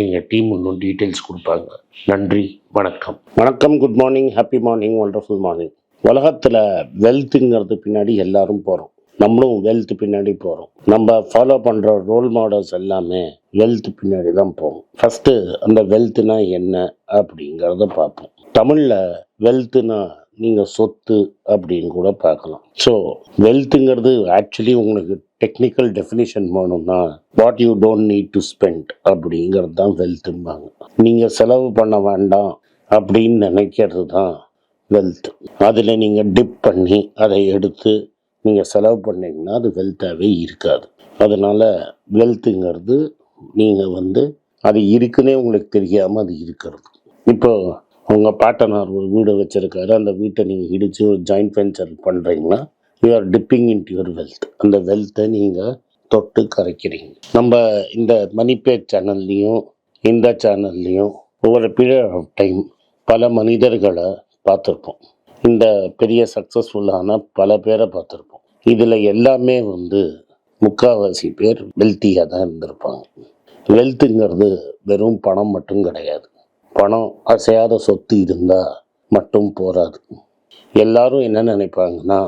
எங்கள் டீம் இன்னும் டீட்டெயில்ஸ் கொடுப்பாங்க. நன்றி வணக்கம். வணக்கம் good morning happy morning wonderful morning உலகத்தில் வெல்த்துங்கிறது பின்னாடி எல்லாரும் போகிறோம் நம்மளும் வெல்த் பின்னாடி போகிறோம் நம்ம ஃபாலோ பண்ணுற ரோல் மாடல்ஸ் எல்லாமே வெல்த் பின்னாடி தான் போகும். ஃபஸ்ட்டு அந்த வெல்த்துனா என்ன அப்படிங்கிறத பார்ப்போம். தமிழில் வெல்த்துனா நீங்கள் சொத்து அப்படின்னு கூட பார்க்கலாம். ஸோ வெல்த்துங்கிறது ஆக்சுவலி உங்களுக்கு டெக்னிக்கல் டெஃபினிஷன் வேணும்னா what you don't need to spend அப்படிங்கிறது தான் வெல்த்தும்பாங்க நீங்கள் செலவு பண்ண வேண்டாம் அப்படின்னு நினைக்கிறது தான் வெல்த் அதில் நீங்கள் டிப் பண்ணி அதை எடுத்து நீங்கள் செலவு பண்ணிங்கன்னா அது வெல்த்தாகவே இருக்காது. அதனால் வெல்த்துங்கிறது நீங்கள் வந்து அது இருக்குன்னே உங்களுக்கு தெரியாமல் அது இருக்கிறது. இப்போ உங்கள் பாட்டனார் ஒரு வீடு வச்சுருக்காரு. அந்த வீட்டை நீங்கள் இடித்து ஒரு ஜாயிண்ட் வெஞ்சர் பண்ணுறீங்கன்னா you are dipping in your wealth அந்த வெல்த்தை நீங்கள் தொட்டு கரைக்கிறீங்க. நம்ம இந்த மணிப்பே சேனல்லையும் இந்த சேனல்லையும் ஒவ்வொரு பீரியட் ஆஃப் டைம் பல மனிதர்களை பார்த்துருப்போம். இந்த பெரிய சக்ஸஸ்ஃபுல்லான பல பேரை பார்த்துருப்போம். இதில் எல்லாமே வந்து முக்கால்வாசி பேர் வெல்த்தியாக தான் இருந்திருப்பாங்க. வெல்த்துங்கிறது வெறும் பணம் மட்டும் கிடையாது. பணம் அசையாத சொத்து இருந்தால் மட்டும் போராது எல்லாரும் என்ன நினைப்பாங்கன்னா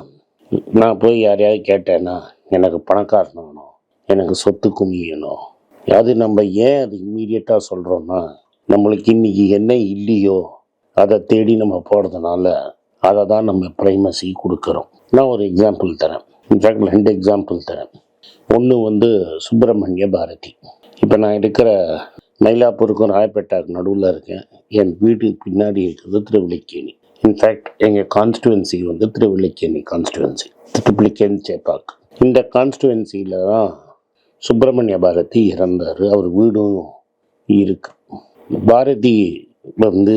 நான் போய் யாரையாவது கேட்டேன்னா எனக்கு பணக்காரன் வேணும் எனக்கு சொத்து குமியணும் அது நம்ம ஏன் அது இம்மீடியட்டாக சொல்கிறோன்னா நம்மளுக்கு இன்னைக்கு என்ன இல்லையோ அதை தேடி நம்ம போகிறதுனால அதை தான் நம்ம ப்ரைமசி கொடுக்குறோம். நான் ஒரு எக்ஸாம்பிள் தரேன். இன்ஃபேக்ட் ரெண்டு எக்ஸாம்பிள் தரேன். ஒன்று வந்து சுப்பிரமணிய பாரதி. இப்போ நான் இருக்கிற மயிலாப்பூருக்கும் ராயப்பேட்டாக்கு நடுவில் இருக்கேன். என் வீடு பின்னாடி இருக்கிறது திருவிழிக்கேணி இன்ஃபேக்ட் எங்கள் கான்ஸ்டுவன்சி வந்து திருவிழிக்கேணி கான்ஸ்டுவன்சி திருப்பிளிக்கேன் சேப்பாக் இந்த கான்ஸ்டுவன்சியில் தான் சுப்பிரமணிய பாரதி இறந்தார். அவர் வீடும் இருக்கு. பாரதி வந்து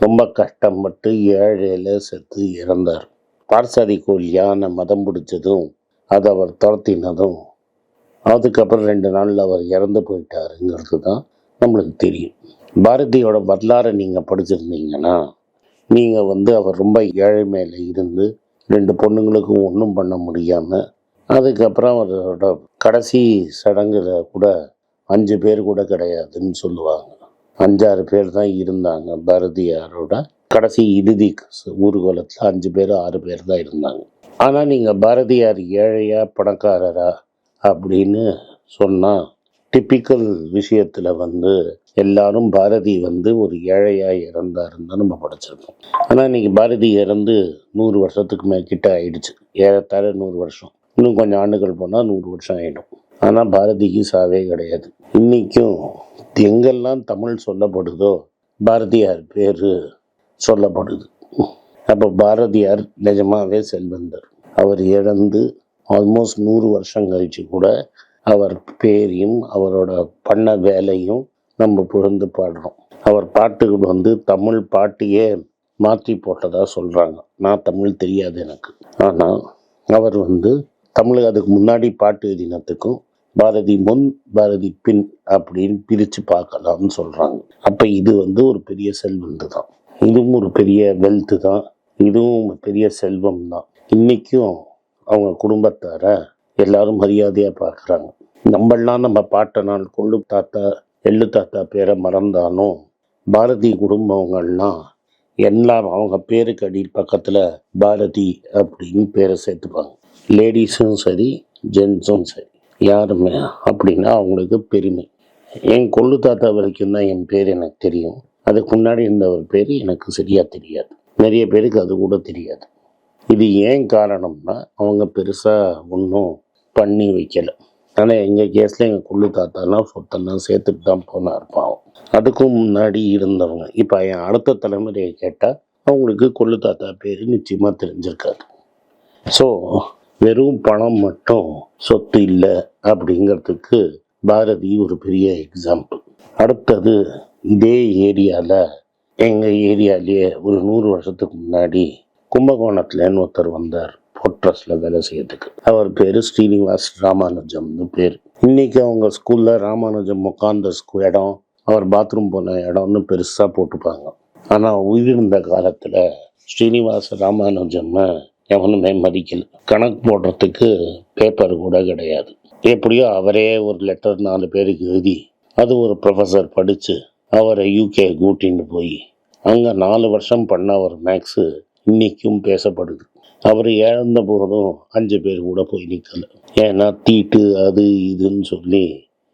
ரொம்ப கஷ்டப்பட்டு ஏழையில் செத்து இறந்தார். பார்சாதி கோயில் யானை மதம் பிடிச்சதும் அதை அவர் துரத்தினதும் அதுக்கப்புறம் ரெண்டு நாளில் அவர் இறந்து போயிட்டாருங்கிறது தான் நம்மளுக்கு தெரியும். பாரதியோட வரலாறை நீங்கள் படிச்சிருந்தீங்கன்னா நீங்கள் வந்து அவர் ரொம்ப ஏழ்மையில் இருந்து ரெண்டு பொண்ணுங்களுக்கும் ஒன்றும் பண்ண முடியாமல் அதுக்கப்புறம் அவரோட கடைசி சடங்குல கூட அஞ்சு பேர் கூட கிடையாதுன்னு சொல்லுவாங்க. அஞ்சாறு பேர் தான் இருந்தாங்க. பாரதியாரோட கடைசி இறுதி ஊர்வலத்தில் அஞ்சு பேர் ஆறு பேர் தான் இருந்தாங்க. ஆனால் நீங்கள் பாரதியார் ஏழையா பணக்காரரா அப்படின்னு சொன்னால் டிப்பிக்கல் விஷயத்தில் வந்து எல்லாரும் பாரதி வந்து ஒரு ஏழையாக இறந்தாருன்னு தான் நம்ம படிச்சிருக்கோம். ஆனால் இன்னைக்கு பாரதி இறந்து நூறு வருஷத்துக்கு மேல் கிட்ட ஆயிடுச்சு. ஏறத்தாழ நூறு வருஷம். இன்னும் கொஞ்சம் ஆண்டுகள் போனால் நூறு வருஷம் ஆகிடும் ஆனால் பாரதிக்கு சாவே கிடையாது. இன்றைக்கும் எங்கெல்லாம் தமிழ் சொல்லப்படுதோ பாரதியார் பேர் சொல்லப்படுது. அப்போ பாரதியார் நிஜமாவே செல்வந்தர். அவர் இழந்து ஆல்மோஸ்ட் நூறு வருஷம் கழிச்சு கூட அவர் பேரையும் அவரோட பண்ண வேலையும் நம்ம புகழ்ந்து பாடுறோம். அவர் பாட்டுகள் வந்து தமிழ் பாட்டையே மாற்றி போட்டதாக சொல்கிறாங்க நான் தமிழ் தெரியாது எனக்கு. ஆனால் அவர் வந்து தமிழ் அதுக்கு முன்னாடி பாட்டு எழுதினத்துக்கும் பாரதி முன் பாரதி பின் அப்படின்னு பிரித்து பார்க்கலாம்னு சொல்கிறாங்க அப்போ இது வந்து ஒரு பெரிய செல்வந்து தான். இதுவும் ஒரு பெரிய வெல்த்து தான். இதுவும் ஒரு பெரிய செல்வம் தான். இன்றைக்கும் அவங்க குடும்பத்தார எல்லாரும் மரியாதையாக பார்க்குறாங்க. நம்மளாம் நம்ம பாட்டனால் கொள்ளு தாத்தா எள்ளு தாத்தா பேரை மறந்தாலும் பாரதி குடும்பங்கள்லாம் எல்லாம் அவங்க பேருக்கு அடி பக்கத்தில் பாரதி அப்படின்னு பேரை சேர்த்துப்பாங்க. லேடிஸும் சரி ஜென்ஸும் சரி யாருமே அப்படின்னா அவங்களுக்கு பெருமை. என் கொள்ளு தாத்தா வரைக்கும் தான் என் பேர் எனக்கு தெரியும். அதுக்கு முன்னாடி இருந்தவர் பேர் எனக்கு சரியாக தெரியாது. நிறைய பேருக்கு அது கூட தெரியாது. இது ஏன் காரணம்னா அவங்க பெருசாக ஒன்றும் பண்ணி வைக்கல. ஆனால் எங்கள் கேஸில் எங்கள் கொள்ளு தாத்தாலாம் சொத்தெல்லாம் சேர்த்துட்டு தான் போனார் பாவம். அதுக்கும் முன்னாடி இருந்தவங்க. இப்போ என் அடுத்த தலைமுறையை கேட்டால் அவங்களுக்கு கொள்ளு தாத்தா பேர் நிச்சயமாக தெரிஞ்சிருக்காரு ஸோ வெறும் பணம் மட்டும் சொத்து இல்லை அப்படிங்கிறதுக்கு பாரதி ஒரு பெரிய எக்ஸாம்பிள் அடுத்தது இதே ஏரியாவில் எங்கள் ஏரியாலேயே ஒரு நூறு வருஷத்துக்கு முன்னாடி கும்பகோணத்துலேன்னு ஒருத்தர் வந்தார். போர்ட்ரஸில் வேலை செய்யறதுக்கு. அவர் பேர் ஸ்ரீனிவாஸ் ராமானுஜம்னு பேர். இன்னைக்கு அவங்க ஸ்கூலில் ராமானுஜம் உட்காந்த ஸ்கூ இடம் அவர் பாத்ரூம் போன இடம்னு பெருசாக போட்டுப்பாங்க. ஆனால் உயிர்ந்த காலத்தில் ஸ்ரீனிவாச ராமானுஜம்மை எவனுமே மதிக்கல. கணக்கு போடுறதுக்கு பேப்பர் கூட கிடையாது. எப்படியோ அவரே ஒரு லெட்டர் நாலு பேருக்கு எழுதி அது ஒரு ப்ரொஃபஸர் படித்து அவரை யூகே கூட்டின்னு போய் அங்கே நாலு வருஷம் பண்ண ஒரு மேக்ஸு இன்றைக்கும் பேசப்படுது. அவர் இழந்த போதும் அஞ்சு பேர் கூட போய் நிற்கல ஏன்னா தீட்டு அது இதுன்னு சொல்லி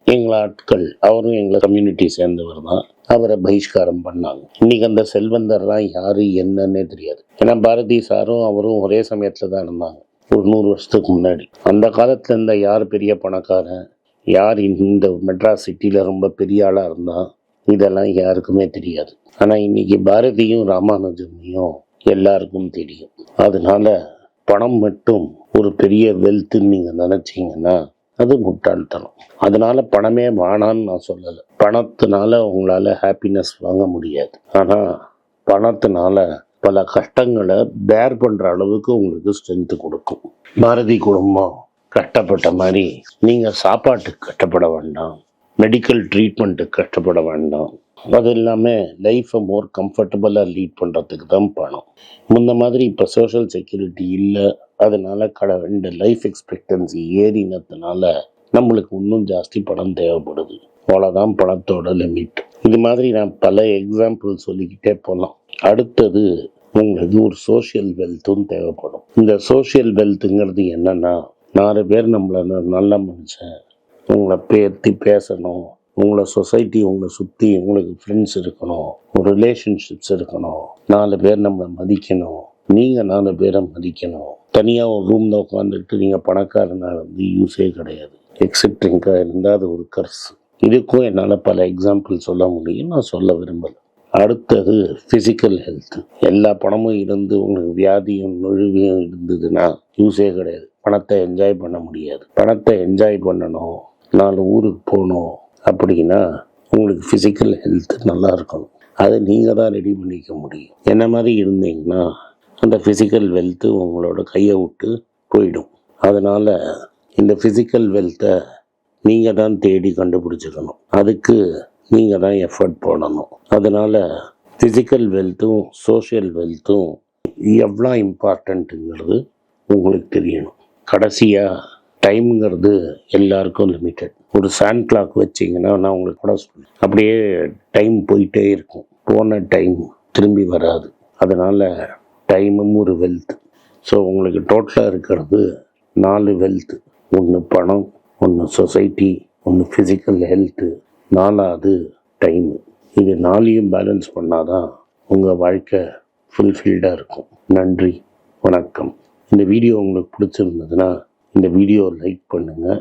எங்கள் ஆட்கள் அவரும் எங்களை கம்யூனிட்டி சேர்ந்தவர் தான். அவரை பகிஷ்காரம் பண்ணாங்க. இன்னைக்கு அந்த செல்வந்தர்லாம் யாரு என்னன்னே தெரியாது. ஏன்னா பாரதி சாரும் அவரும் ஒரே சமயத்தில் தான் இருந்தாங்க. ஒரு நூறு வருஷத்துக்கு முன்னாடி. அந்த காலத்தில் இருந்த யார் பெரிய பணக்காரன் யார் இந்த மெட்ராஸ் சிட்டியில் ரொம்ப பெரிய ஆளாக இருந்தான் இதெல்லாம் யாருக்குமே தெரியாது. ஆனால் இன்னைக்கு பாரதியும் ராமானுஜமையும் எல்லாருக்கும் தெரியும். அதனால பணம் மட்டும் ஒரு பெரிய வெல்த்துன்னு நீங்கள் நினச்சிங்கன்னா அது முட்டாள்தனம். அதனால பணமே வேணான்னு நான் சொல்லலை. பணத்தினால உங்களால் ஹாப்பினஸ் வாங்க முடியாது. ஆனால் பணத்தினால பல கஷ்டங்களை பேர் பண்ணுற அளவுக்கு உங்களுக்கு ஸ்ட்ரென்த்து கொடுக்கும். பாரதி குடும்பம் கஷ்டப்பட்ட மாதிரி நீங்கள் சாப்பாட்டுக்கு கஷ்டப்பட வேண்டாம். மெடிக்கல் ட்ரீட்மெண்ட்டுக்கு கஷ்டப்பட வேண்டாம். அது இல்லாமல் லைஃப்பை மோர் கம்ஃபர்டபுளாக லீட் பண்ணுறதுக்கு தான் பணம். முன்ன மாதிரி இப்போ சோஷியல் செக்யூரிட்டி இல்லை அதனால கட ரெண்டு லைஃப் எக்ஸ்பெக்டன்சி ஏறினதுனால நம்மளுக்கு இன்னும் ஜாஸ்தி பணம் தேவைப்படுது. அவ்வளோதான் பணத்தோட லிமிட் இது மாதிரி நான் பல எக்ஸாம்பிள் சொல்லிக்கிட்டே போகலாம் அடுத்தது உங்களுக்கு ஒரு சோஷியல் வெல்த்தும் தேவைப்படும். இந்த சோஷியல் வெல்த்துங்கிறது என்னன்னா நாலு பேர் நம்மளை நல்ல மனுஷன். உங்களை பேர்த்தி பேசணும். உங்களை சொசைட்டி உங்களை சுற்றி உங்களுக்கு ஃப்ரெண்ட்ஸ் இருக்கணும். ஒரு ரிலேஷன்ஷிப்ஸ் இருக்கணும். நாலு பேர் நம்மளை மதிக்கணும். நீங்கள் நாலு பேரை மதிக்கணும். தனியாக ஒரு ரூமில் உட்காந்துக்கிட்டு நீங்கள் பணக்காரனாக வந்து யூஸே கிடையாது. எக்ஸிப்டிங்காக இருந்தால் அது ஒரு கர்ஸ் இதுக்கும் என்னால் பல எக்ஸாம்பிள் சொல்ல முடியும். நான் சொல்ல விரும்பலை. அடுத்தது ஃபிசிக்கல் ஹெல்த் எல்லா பணமும் இருந்து உங்களுக்கு வியாதியும் நொழுவியும் இருந்ததுன்னா யூஸே கிடையாது. பணத்தை என்ஜாய் பண்ண முடியாது. பணத்தை என்ஜாய் பண்ணணும். நாலு ஊருக்கு போகணும். அப்படின்னா உங்களுக்கு ஃபிசிக்கல் ஹெல்த் நல்லா இருக்கணும் அதை நீங்கள் தான் ரெடி பண்ணிக்க முடியும். என்ன மாதிரி இருந்தீங்கன்னா அந்த ஃபிசிக்கல் வெல்த்து உங்களோட கையை விட்டு போயிடும். அதனால் இந்த ஃபிசிக்கல் வெல்த்தை நீங்கள் தான் தேடி கண்டுபிடிச்சிக்கணும் அதுக்கு நீங்கள் தான் எஃபர்ட் போடணும். அதனால் ஃபிசிக்கல் வெல்த்தும் சோஷியல் வெல்த்தும் எவ்வளோ இம்பார்ட்டண்ட்டுங்கிறது உங்களுக்கு தெரியணும். கடைசியாக டைம்ங்கிறது எல்லாருக்கும் லிமிட்டட் ஒரு சாண்ட் கிளாக் வச்சிங்கன்னா நான் உங்களுக்கு கூட சொல்லுவேன் அப்படியே டைம் போயிட்டே இருக்கும். போன டைம் திரும்பி வராது. அதனால் டைமும் ஒரு வெல்த் ஸோ உங்களுக்கு டோட்டலாக இருக்கிறது நாலு வெல்த் ஒன்று பணம் ஒன்று சொசைட்டி ஒன்று ஃபிசிக்கல் ஹெல்த்து நாலாவது டைமு இது நாலையும் பேலன்ஸ் பண்ணாதான் உங்கள் வாழ்க்கை ஃபுல்ஃபில்டாக இருக்கும். நன்றி வணக்கம். இந்த வீடியோ உங்களுக்கு பிடிச்சிருந்ததுன்னா இந்த வீடியோ லைக் பண்ணுங்கள்